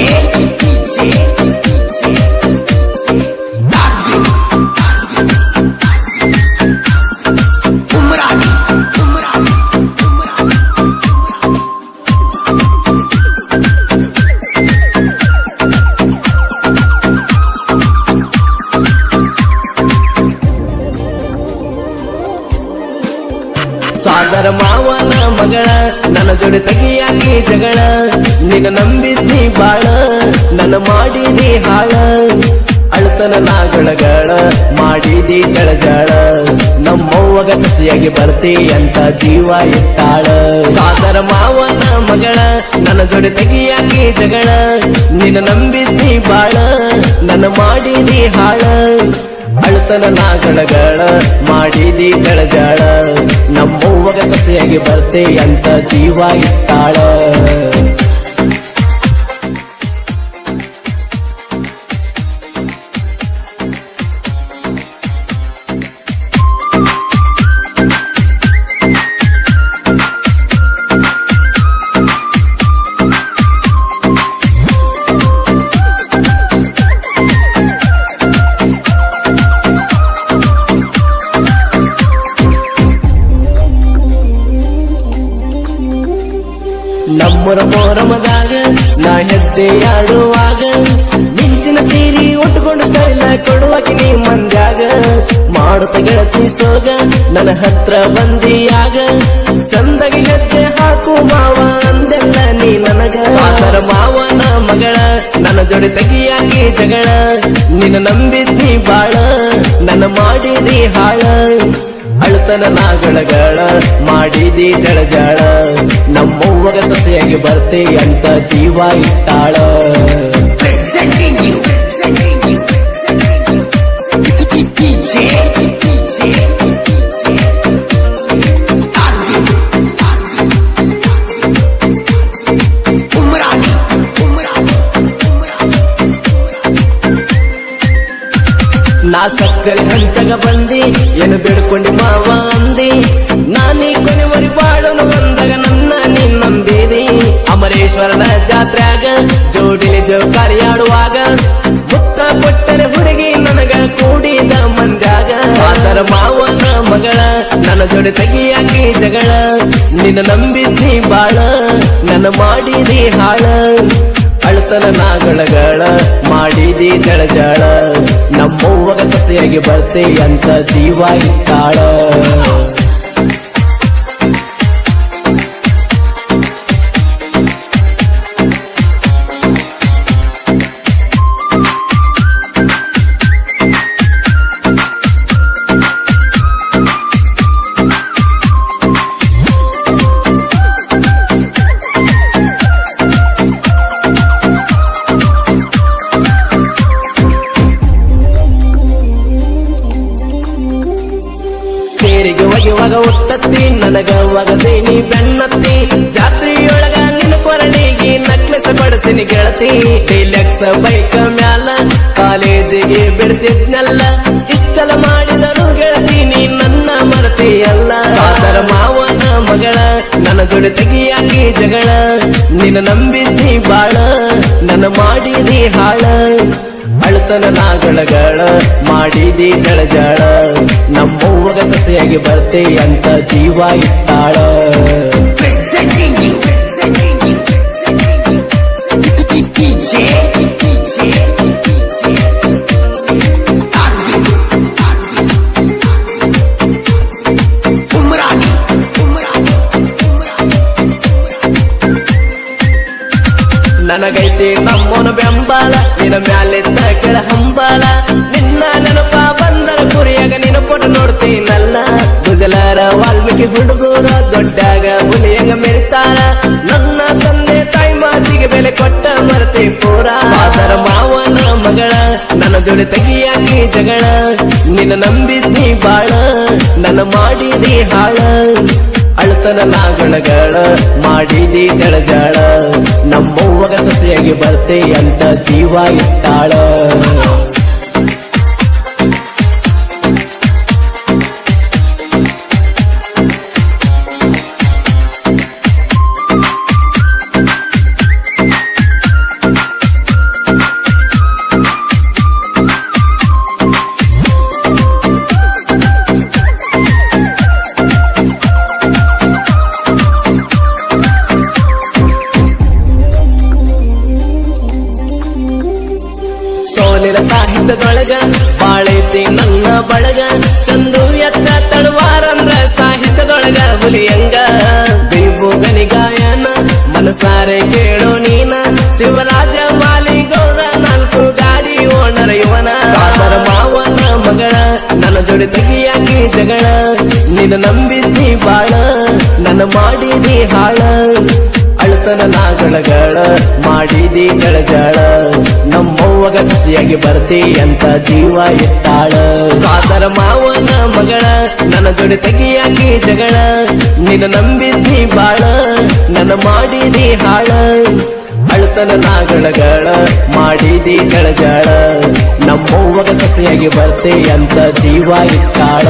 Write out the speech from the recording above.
Hey. ಸಾದರ ಮಾವನ ಮಗಳ, ನನ್ನ ಜೋಡಿ ತಗಿಯಾಗಿ ಜಗಳ. ನಿನ್ನ ನಂಬಿದ್ನಿ ಬಾಳ, ನನ್ನ ಮಾಡಿದಿ ಹಾಳ. ಅಳ್ತನ ನಾಗಳಗಳ ಮಾಡಿದಿ ಜಳಜಾಳ. ನಮ್ಮವ್ವಗ ಸಸಿಯಾಗಿ ಬರ್ತಿ ಅಂತ ಜೀವ ಇಟ್ಟಾಳ. ಸಾದರ ಮಾವನ ಮಗಳ, ನನ್ನ ಜೋಡಿ ತಗಿಯಾಗಿ ಜಗಳ. ನಿನ್ನ ನಂಬಿದ್ನಿ ಬಾಳ, ನನ್ನ ಮಾಡಿದಿ ಹಾಳ. ಅಳ್ತನ ನಾಗಳಗಳ ಮಾಡಿದಿ ಜಳಜಾಳ. ನಮ್ಮವ್ವಗ ಸಸಿಯಾಗಿ ಬರ್ತೆ ಅಂತ ಜೀವ ಇಟ್ಟಾಳ. ಆಡುವಾಗ ಮಿಂಚಿನ ಸೀರಿ ಉಟ್ಕೊಂಡು ಸ್ಟೈಲ ಕೊಡುವಾಕಿ ನೀ ಮಂದ್ಯಾಗ. ಮಾಡುತ್ತ ಗೆಳತಿ ನನ್ನ ಹತ್ರ ಬಂದಿಯಾಗ. ಚಂದಗೆ ಹೆಜ್ಜೆ ಹಾಕು ಮಾವ, ಅಂದೆಲ್ಲ ನೀ ನನಗ. ಸಾದರ ಮಾವನ ಮಗಳ, ನನ್ನ ಜೋಡಿ ತೆಗಿಯಾಗಿ ಜಗಳ. ನಿನ್ನ ನಂಬಿದ್ನಿ ಬಾಳ, ನನ್ನ ಮಾಡಿದಿ ಹಾಳ. ಅಳ್ತನ ನಾಗಳಗಳ ಮಾಡಿದಿ ಜಳಜಾಳ. ನಮ್ಮವ್ವಗ ಸಸೆಯಾಗಿ ಬರ್ತೆ ಅಂತ ಜೀವ ಇಟ್ಟಾಳ. ನಾ ಸಕ್ಕರೆ ಹಂಚಗ ಬಂದಿ, ಏನು ಬೇಡ್ಕೊಂಡು ಮಾವ ಅಂದಿ. ನಾನೀ ಕೊನೆವರಿ ಬಾಳನು ಅಂದಾಗ ನನ್ನ ನೀ ನಂಬಿದಿ. ಅಮರೇಶ್ವರನ ಜಾತ್ರೆಯಾಗ, ಜೋಡಿಲಿ ಜೋ ಆಡುವಾಗ ಮುತ್ತ ಕೊಟ್ಟರೆ ಹುಡುಗಿ ನನಗ ಕೂಡಿದ ಮಂದ್ಯಾಗ. ಆತರ ಮಾವನ ಮಗಳ, ನನ್ನ ಜೋಡಿ ತೆಗಿಯಾಕಿ ಜಗಳ. ನಿನ್ನ ನಂಬಿದ್ದಿ ಬಾಳ, ನನ್ನ ಮಾಡಿದಿ ಹಾಳ. ಅಳ್ತನ ನಾಗಳಗಳ ಮಾಡಿದಿ ಜಳಜಾಳ. ನಮ್ಮವ್ವಗ ಸಸೆಯಾಗಿ ಬರ್ತೇ ಅಂತ ಜೀವ ಇಟ್ಟಾಳ ಒಗೆಯುವಾಗ ಉತ್ತತ್ತಿ ನನಗ ನೀ ಬೆನ್ನತ್ತಿ. ಜಾತ್ರೆಯೊಳಗ ನಿನ್ನ ಕೊರಳಿಗೆ ನಕ್ಲೆಸ್ ಕೊಡಸಿನಿ ಗೆಳತಿ. ಡಿಲೆಕ್ಸ್ ಬೈಕ್ ಮ್ಯಾಲ ಕಾಲೇಜಿಗೆ ಬಿಡ್ತಿದ್ನಲ್ಲ. ಇಷ್ಟೆಲ್ಲ ಮಾಡಿದನು ಗೆಳತಿ, ನೀ ನನ್ನ ಮರತಿಯಲ್ಲ. ಅದರ ಮಾವನ ಮಗಳ, ನನ್ನ ಜೋಡಿ ತೆಗಿಯಾಕಿ ಜಗಳ. ನಿನ್ನ ನಂಬಿದ್ದಿ ಬಾಳ, ನನ್ನ ಮಾಡಿದಿ ಹಾಳ. ಅಳ್ತನ ನಾಗಳಗಳ ಮಾಡಿದಿ ಜಳಜಾಳ ನಮ್ಮವ್ವಗ ಸಸೆಯಾಗಿ ಬರ್ತೆ ಅಂತ ಜೀವ ಇಟ್ಟಾಳ. ನನಗೈತಿ ನಮ್ಮನ ಬೆಂಬಲ, ನಿನ್ನ ಮ್ಯಾಲಿದ್ದ ಕೆಳ ಹಂಬಲ. ನಿನ್ನ ನೆನಪ ಬಂದರ ಕುರಿಯಾಗ ನಿನ್ನ ಕೊಟ್ಟು ನೋಡ್ತೀನಲ್ಲ ಗುಜಲಾರ ವಾಲ್ಮೀಕಿ ಹುಡುಗೂರ, ದೊಡ್ಡಾಗ ಹುಲಿಯಂಗ ಮೆರಿತಾರ ನನ್ನ ತಂದೆ ತಾಯಿ ಮಾತಿಗೆ ಬೆಲೆ ಕೊಟ್ಟ ಮರತೆ ಪೂರ. ಸಾದರ ಮಾವನ ಮಗಳ, ನನ್ನ ಜೋಡಿ ತಂಗಿಯಾಗಿ ಜಗಳ. ನಿನ್ನ ನಂಬಿದ್ನಿ ಬಾಳ, ನನ್ನ ಮಾಡಿದಿ ಹಾಳ. ಅಳ್ತನ ನಾಗಳಗಳ ಮಾಡಿದಿ ಜಳಜಾಳ. ಅಂತ ಜೀವ ಇಟ್ಟಾಳ ಬಾಳೈತಿ ನನ್ನ ಬಳಗ ಚಂದು ಎಚ್ಚ ತಳುವಾರಂದ್ರ ಸಾಹಿತ್ಯದೊಳಗ ಹುಲಿಯಂಗ ಬಿಲ್ಬುಗನಿ ಗಾಯನ ಮನಸಾರೆ ಕೇಳೋ ನೀನ ಶಿವರಾಜ ಮಾಲಿಗೌಡ ನಾಲ್ಕು ಗಾಡಿ ಓಣರ ಇವನ. ಮಾವನ ಮಗಳ ನನ್ನ ಜೋಡಿ ತಿಗಿಯಾಗಿ ಜಗಳ. ನಿನ್ನ ನಂಬಿದ್ದಿ ಬಾಳ ನನ್ನ ಮಾಡಿದಿ ಹಾಳ. ಅಳುತನ ನಾಗಳಗಳ ಮಾಡಿದಿ ಜಳಜಾಳ. ನಮ್ಮವ್ವಗ ಸಸಿಯಾಗಿ ಅಂತ ಜೀವ ಎತ್ತಾಳ? ಸಾದರ ಮಾವನ ಮಗಳ, ನನ್ನ ಜೋಡಿ ತೆಗಿಯಾಗಿ ಜಗಳ. ನಿನ್ನ ನಂಬಿದ್ದಿ ಬಾಳ, ನನ್ನ ಮಾಡಿದಿ ಹಾಳ. ಅಳುತನ ನಾಗಳಗಳ ಮಾಡಿದಿ ಜಳಜಾಳ. ನಮ್ಮವ್ವಗ ಸಸಿಯಾಗಿ ಬರ್ತಿ ಅಂತ ಜೀವ ಇಟ್ಟಾಳ